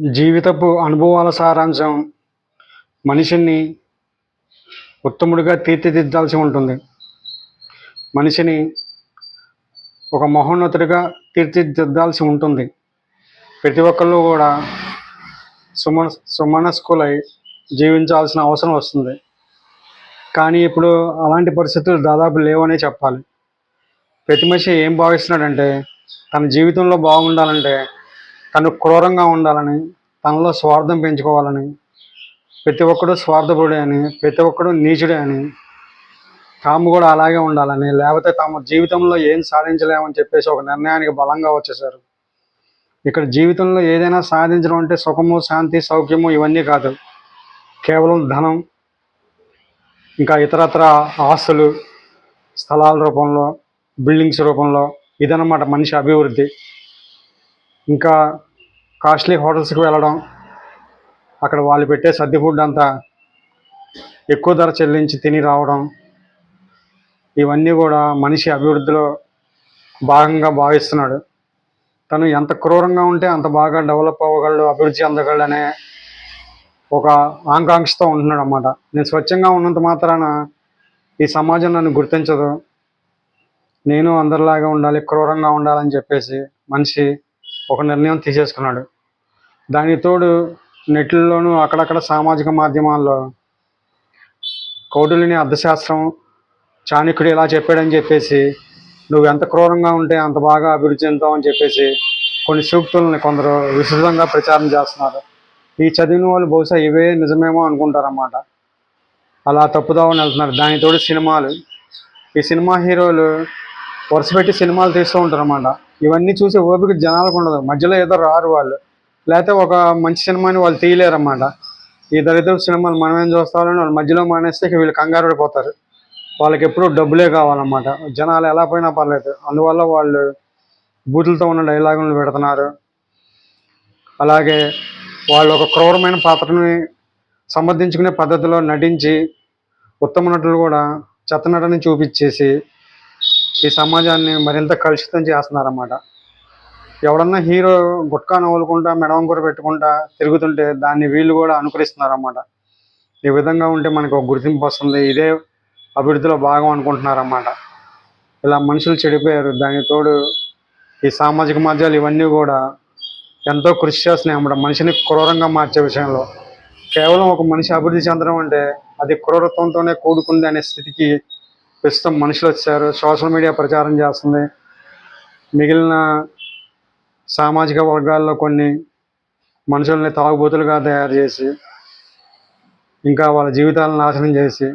జీవితపు అనుభవాల సారాంశం మనిషిని ఉత్తముడిగా తీర్చిదిద్దాల్సి ఉంటుంది. మనిషిని ఒక మహోన్నతుడిగా తీర్చిదిద్దాల్సి ఉంటుంది. ప్రతి ఒక్కళ్ళు కూడా సుమ సుమనస్కులై జీవించాల్సిన అవసరం వస్తుంది. కానీ ఇప్పుడు అలాంటి పరిస్థితులు దాదాపు లేవనే చెప్పాలి. ప్రతి మనిషి ఏం భావిస్తున్నాడంటే తన జీవితంలో బాగుండాలంటే తను క్రూరంగా ఉండాలని తనలో స్వార్థం పెంచుకోవాలని ప్రతి ఒక్కడు స్వార్థపరుడే అని ప్రతి ఒక్కడు నీచుడే అని తాము కూడా అలాగే ఉండాలని లేకపోతే తాము జీవితంలో ఏం సాధించలేమని చెప్పేసి ఒక నిర్ణయానికి బలంగా వచ్చేసారు ఇక్కడ జీవితంలో ఏదైనా సాధించడం అంటే సుఖము శాంతి సౌఖ్యము ఇవన్నీ కాదు. కేవలం ధనం ఇంకా ఇతరత్ర ఆస్తులు స్థలాల రూపంలో బిల్డింగ్స్ రూపంలో ఇదన్నమాట మనిషి అభివృద్ధి. ఇంకా కాస్ట్లీ హోటల్స్కి వెళ్ళడం అక్కడ వాళ్ళు పెట్టే సర్ది ఫుడ్ అంతా ఎక్కువ ధర చెల్లించి తిని రావడం ఇవన్నీ కూడా మనిషి అభివృద్ధిలో భాగంగా భావిస్తున్నాడు. తను ఎంత క్రూరంగా ఉంటే అంత బాగా డెవలప్ అవ్వగలడు అభివృద్ధి అందగలడు అనే ఒక ఆకాంక్షతో ఉంటున్నాడు అన్నమాట నేను స్వచ్ఛంగా ఉన్నంత మాత్రాన ఈ సమాజం నన్ను గుర్తించదు. నేను అందరిలాగా ఉండాలి క్రూరంగా ఉండాలని చెప్పేసి మనిషి ఒక నిర్ణయం తీసేసుకున్నాడు. దానికి తోడు నెట్లలోనూ అక్కడక్కడ సామాజిక మాధ్యమాల్లో కౌటిల్యుని అర్థశాస్త్రం చాణక్యుడు ఇలా చెప్పాడని చెప్పేసి నువ్వు ఎంత క్రూరంగా ఉంటే అంత బాగా అభివృద్ధి చెందుతావు అని చెప్పేసి కొన్ని సూక్తులను కొందరు విస్తృతంగా ప్రచారం చేస్తున్నారు. ఈ చదివిన వాళ్ళు బహుశా ఇవే నిజమేమో అనుకుంటారన్నమాట. అలా తప్పుదావని వెళ్తున్నారు. దానితోడు సినిమాలు. ఈ సినిమా హీరోలు వరుసపెట్టి సినిమాలు తీస్తూ ఉంటారన్నమాట. ఇవన్నీ చూసి ఓపిక జనాలకు ఉండదు. మధ్యలో ఏదో రారు వాళ్ళు. లేకపోతే ఒక మంచి సినిమాని వాళ్ళు తీయలేరన్నమాట. ఈ దరిద్ర సినిమాలు మనం ఏం చూస్తామని వాళ్ళు మధ్యలో మానేస్తే వీళ్ళు కంగారు పడిపోతారు. వాళ్ళకి ఎప్పుడూ డబ్బులే కావాలన్నమాట. జనాలు ఎలా పోయినా పర్లేదు. అందువల్ల వాళ్ళు బూతులతో ఉన్న డైలాగులు పెడుతున్నారు. అలాగే వాళ్ళు ఒక క్రూరమైన పాత్రని సమర్థించుకునే పద్ధతిలో నటించి ఉత్తమ నటులు కూడా చెత్త నటని చూపించేసి ఈ సమాజాన్ని మరింత కలుషితం చేస్తున్నారన్నమాట. ఎవడన్నా హీరో గుట్కా నవ్వులుకుంటా మెడవంకూర పెట్టుకుంటా తిరుగుతుంటే దాన్ని వీళ్ళు కూడా అనుకరిస్తున్నారన్నమాట. ఈ విధంగా ఉంటే మనకు ఒక గుర్తింపు వస్తుంది. ఇదే అభివృద్ధిలో భాగం అనుకుంటున్నారన్నమాట. ఇలా మనుషులు చెడిపోయారు. దానికి తోడు ఈ సామాజిక మాధ్యాలు ఇవన్నీ కూడా ఎంతో కృషి చేస్తున్నాయి అన్నమాట. మనిషిని క్రూరంగా మార్చే విషయంలో. కేవలం ఒక మనిషి అభివృద్ధి చెందడం అంటే అది క్రూరత్వంతోనే కూడుకుంది అనే స్థితికి ప్రస్తుతం మనుషులు వచ్చారు. సోషల్ మీడియా ప్రచారం చేస్తుంది. మిగిలిన సామాజిక వర్గాల్లో కొన్ని మనుషుల్ని తాగుబోతులుగా తయారు చేసి ఇంకా వాళ్ళ జీవితాలను నాశనం చేసి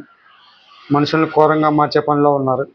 మనుషుల్ని క్రూరంగా మార్చే పనిలో ఉన్నారు.